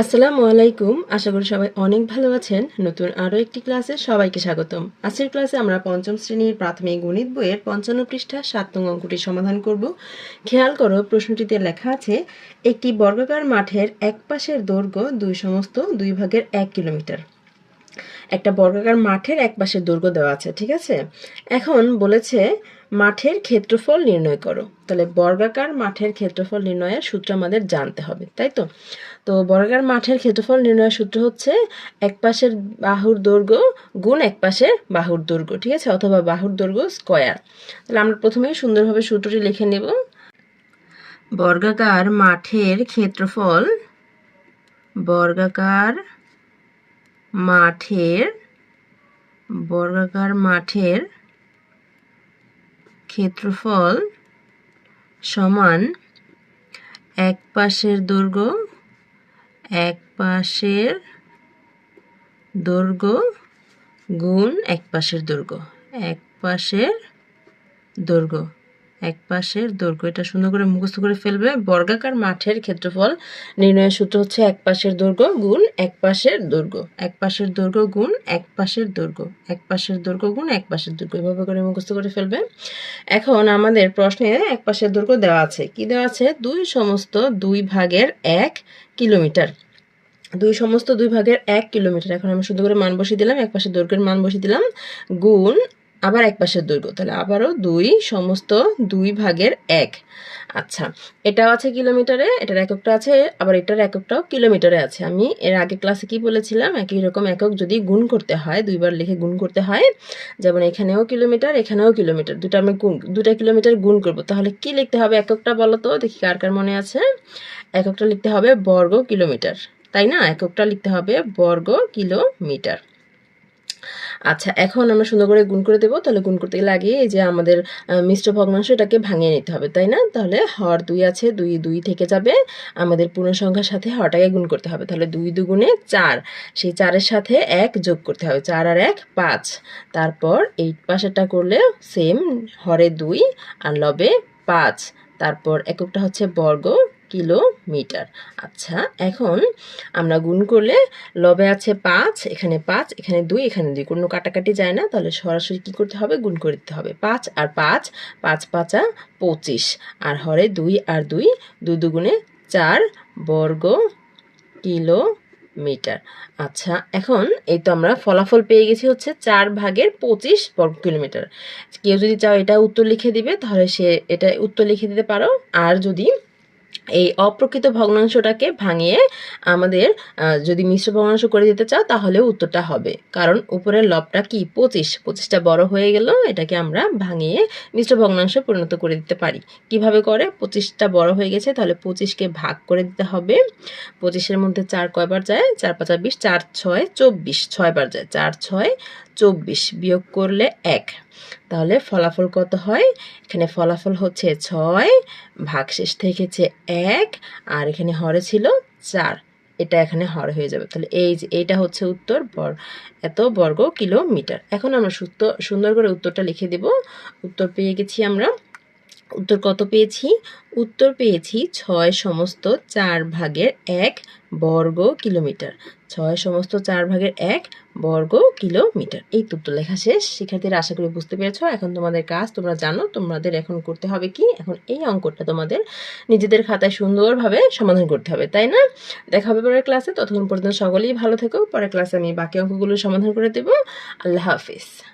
আসসালামু আলাইকুম। আশা করি সবাই অনেক ভালো আছেন। নতুন আরও একটি ক্লাসে সবাইকে স্বাগতম। আজকের ক্লাসে আমরা পঞ্চম শ্রেণির প্রাথমিক গণিত বইয়ের পঞ্চান্ন পৃষ্ঠা সাত অঙ্কটি সমাধান করব। খেয়াল করো, প্রশ্নটিতে লেখা আছে, একটি বর্গাকার মাঠের এক পাশের দৈর্ঘ্য দুই সমস্ত দুই ভাগের এক কিলোমিটার। একটা বর্গাকার মাঠের এক পাশের দৈর্ঘ্য দেওয়া আছে, ঠিক আছে? এখন বলেছে, মাঠের ক্ষেত্রফল নির্ণয় করো। তাহলে বর্গাকার মাঠের ক্ষেত্রফল নির্ণয়ের সূত্র আমাদের জানতে হবে, তাই তো? তো বর্গাকার মাঠের ক্ষেত্রফল নির্ণয়ের সূত্র হচ্ছে এক পাশের বাহুর দৈর্ঘ্য গুণ এক পাশের বাহুর দৈর্ঘ্য ঠিক আছে? অথবা বাহুর দৈর্ঘ্য স্কয়ার। তাহলে আমরা প্রথমে সুন্দরভাবে সূত্রটি লিখে নেব। বর্গাকার মাঠের ক্ষেত্রফল, বর্গাকার মাঠের, বর্গাকার মাঠের ক্ষেত্রফল সমান এক পাশের দৈর্ঘ্য, এক পাশের দৈর্ঘ্য গুণ এক পাশের দৈর্ঘ্য, এক পাশের দৈর্ঘ্য। এক পাশের দৈর্ঘ্য, এটা সুন্দর করে মুখস্থ করে ফেলবে। বর্গাকার মাঠের ক্ষেত্রফল, নির্ণয়ের সূত্র হচ্ছে এক পাশের দৈর্ঘ্য গুণ এক পাশের দৈর্ঘ্য। এক পাশের দৈর্ঘ্য গুণ এক পাশের দৈর্ঘ্য, এক পাশের দৈর্ঘ্য গুণ এক পাশের দৈর্ঘ্য, এভাবে করে মুখস্থ করে ফেলবে। এখন আমাদের প্রশ্নে এক পাশের দৈর্ঘ্য দেওয়া আছে। কি দেওয়া আছে? দুই সমস্ত দুই ভাগের এক কিলোমিটার। দুই সমস্ত দুই ভাগের এক কিলোমিটার। এখন আমি শুধু করে মান বসিয়ে দিলাম, এক পাশের দৈর্ঘ্যের মান বসিয়ে দিলাম, গুণ আবার এক পাশের দৈর্ঘ্য। তাহলে আবারও দুই, সমস্ত দুই ভাগের এক। আচ্ছা এটাও আছে কিলোমিটারে, এটার এককটা আছে, আবার এটার এককটাও কিলোমিটারে আছে। আমি এর আগে ক্লাসে কি বলেছিলাম? একই রকম একক যদি গুণ করতে হয়, দুইবার লিখে গুণ করতে হয়, যেমন এখানেও কিলোমিটার এখানেও কিলোমিটার, দুটা আমি গুণ, দুটা কিলোমিটার গুণ করব। তাহলে কি লিখতে হবে এককটা বলো তো? দেখি কার কার মনে আছে। এককটা লিখতে হবে বর্গ কিলোমিটার। তাই না? এককটা লিখতে হবে বর্গ কিলোমিটার। আচ্ছা এখন আমরা সুন্দর করে গুণ করে দেবো। তাহলে গুণ করতে গেলে আগে এই যে আমাদের মিশ্র ভগ্নাংশ এটাকে ভাঙিয়ে নিতে হবে, তাই না? তাহলে হর দুই আছে, দুই দুই থেকে যাবে। আমাদের পূর্ণ সংখ্যার সাথে হরটাকে গুণ করতে হবে। তাহলে দুই দুগুণে চার, সেই চারের সাথে এক যোগ করতে হবে। চার আর এক, পাঁচ। তারপর এই পাশেরটা করলে সেম হরে দুই আর লবে পাঁচ। তারপর এককটা হচ্ছে বর্গ কিলোমিটার। আচ্ছা এখন আমরা গুণ করলে লবে আছে পাঁচ, এখানে পাঁচ, এখানে দুই এখানে দুই। কোনো কাটাকাটি যায় না, তাহলে সরাসরি কি করতে হবে? গুণ করে দিতে হবে। পাঁচ আর পাঁচ পাঁচ পাঁচা পঁচিশ। আর হরে দুই আর দুই দুই দুগুণে চার বর্গ কিলো মিটার আচ্ছা এখন এই তো আমরা ফলাফল পেয়ে গেছি হচ্ছে চার ভাগের পঁচিশ বর্গ কিলোমিটার। কেউ যদি চাও এটা উত্তর লিখে দিবে, তাহলে সে এটা উত্তর লিখে দিতে পারো। আর যদি এই অপ্রকৃত ভগ্নাংশটাকে ভাঙিয়ে আমাদের যদি মিশ্র ভগ্নাংশ করে দিতে চাও, তাহলে উত্তরটা হবে। কারণ উপরের লবটা কি? পঁচিশ। পঁচিশটা বড় হয়ে গেল, এটাকে আমরা ভাঙিয়ে মিশ্র ভগ্নাংশে পরিণত করে দিতে পারি। কীভাবে করে? পঁচিশটা বড় হয়ে গেছে, তাহলে পঁচিশকে ভাগ করে দিতে হবে। পঁচিশের মধ্যে চার কয়বার যায়? চার পাঁচা বিশ, চার ছয়, চব্বিশ। ছয়বার যায়। চার, ছয় চব্বিশ বিয়োগ করলে এক। তাহলে ফলাফল কত হয়? এখানে ফলাফল হচ্ছে ছয়, ভাগশেষ থেকেছে এক, আর এখানে হরে ছিল চার। এটা এখানে হর হয়ে যাবে। তাহলে এই যে এইটা হচ্ছে উত্তর বর, এত বর্গ কিলোমিটার। এখন আমরা সুন্দর করে উত্তরটা লিখে দেব। উত্তর পেয়ে গেছি আমরা উত্তর কত পেয়েছি? উত্তর পেয়েছি ছয় সমস্ত চার ভাগের এক বর্গ কিলোমিটার। ছয় সমস্ত চার ভাগের এক বর্গ কিলোমিটার। এই উত্তর লেখা শেষ। শিক্ষার্থীরা আশা করি বুঝতে পেরেছ। এখন তোমাদের কাজ, তোমরা জানো তোমাদের এখন করতে হবে কি? এখন এই অঙ্কটা তোমাদের নিজেদের খাতায় সুন্দরভাবে সমাধান করতে হবে, তাই না? দেখা হবে পরের ক্লাসে। ততক্ষণ পর্যন্ত সকলেই ভালো থেকো। পরের ক্লাসে আমি বাকি অঙ্কগুলো সমাধান করে দেবো। আল্লাহ হাফিজ।